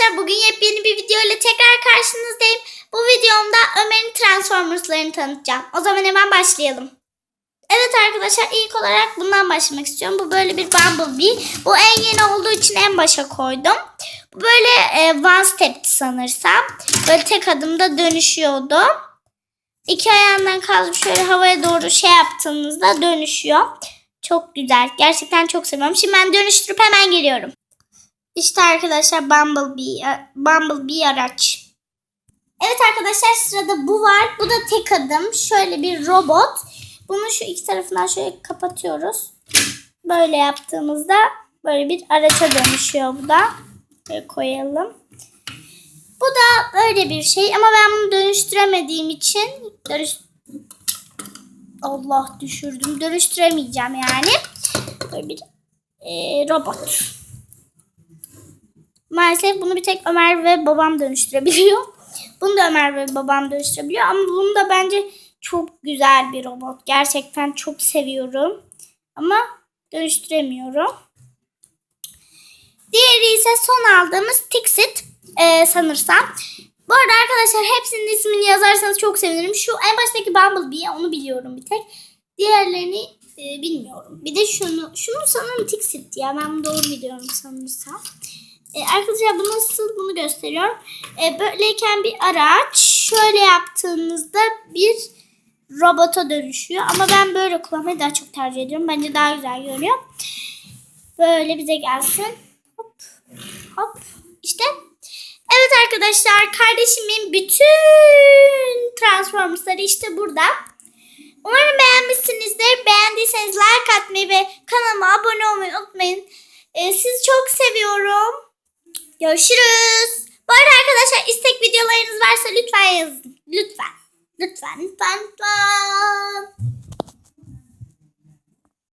arkadaşlar bugün yepyeni bir video ile tekrar karşınızdayım. Bu videomda Ömer'in Transformers'larını tanıtacağım. O zaman hemen başlayalım. Evet arkadaşlar ilk olarak bundan başlamak istiyorum. Bu böyle bir Bumblebee. Bu en yeni olduğu için en başa koydum. Bu böyle e, one step'ti sanırsam. Böyle tek adımda dönüşüyordu. İki ayağından kaldırıp şöyle havaya doğru şey yaptığınızda dönüşüyor. Çok güzel. Gerçekten çok seviyorum. Şimdi ben dönüştürüp hemen geliyorum. İşte arkadaşlar Bumblebee, Bumblebee araç. Evet arkadaşlar sırada bu var. Bu da tek adım. Şöyle bir robot. Bunu şu iki tarafından şöyle kapatıyoruz. Böyle yaptığımızda böyle bir araca dönüşüyor bu da. Böyle koyalım. Bu da böyle bir şey ama ben bunu dönüştüremediğim için dönüş Allah düşürdüm. Dönüştüremeyeceğim yani. Böyle bir e, robot. Maalesef bunu bir tek Ömer ve babam dönüştürebiliyor. Bunu da Ömer ve babam dönüştürebiliyor. Ama bunu da bence çok güzel bir robot. Gerçekten çok seviyorum. Ama dönüştüremiyorum. Diğeri ise son aldığımız Tixit e, sanırsam. Bu arada arkadaşlar hepsinin ismini yazarsanız çok sevinirim. Şu en baştaki Bumblebee onu biliyorum bir tek. Diğerlerini e, bilmiyorum. Bir de şunu, şunu sanırım Tixit ya. Ben doğru biliyorum sanırsam. E, arkadaşlar bu nasıl bunu gösteriyorum. E, böyleyken bir araç şöyle yaptığınızda bir robota dönüşüyor. Ama ben böyle kullanmayı daha çok tercih ediyorum. Bence daha güzel görünüyor. Böyle bize gelsin. Hop hop işte. Evet arkadaşlar kardeşimin bütün Transformers'ları işte burada. Umarım beğenmişsinizdir. Beğendiyseniz like atmayı ve kanalıma abone olmayı unutmayın. Ee, sizi çok seviyorum. Görüşürüz. Bu arada arkadaşlar istek videolarınız varsa lütfen yazın. Lütfen. Lütfen lütfen lütfen.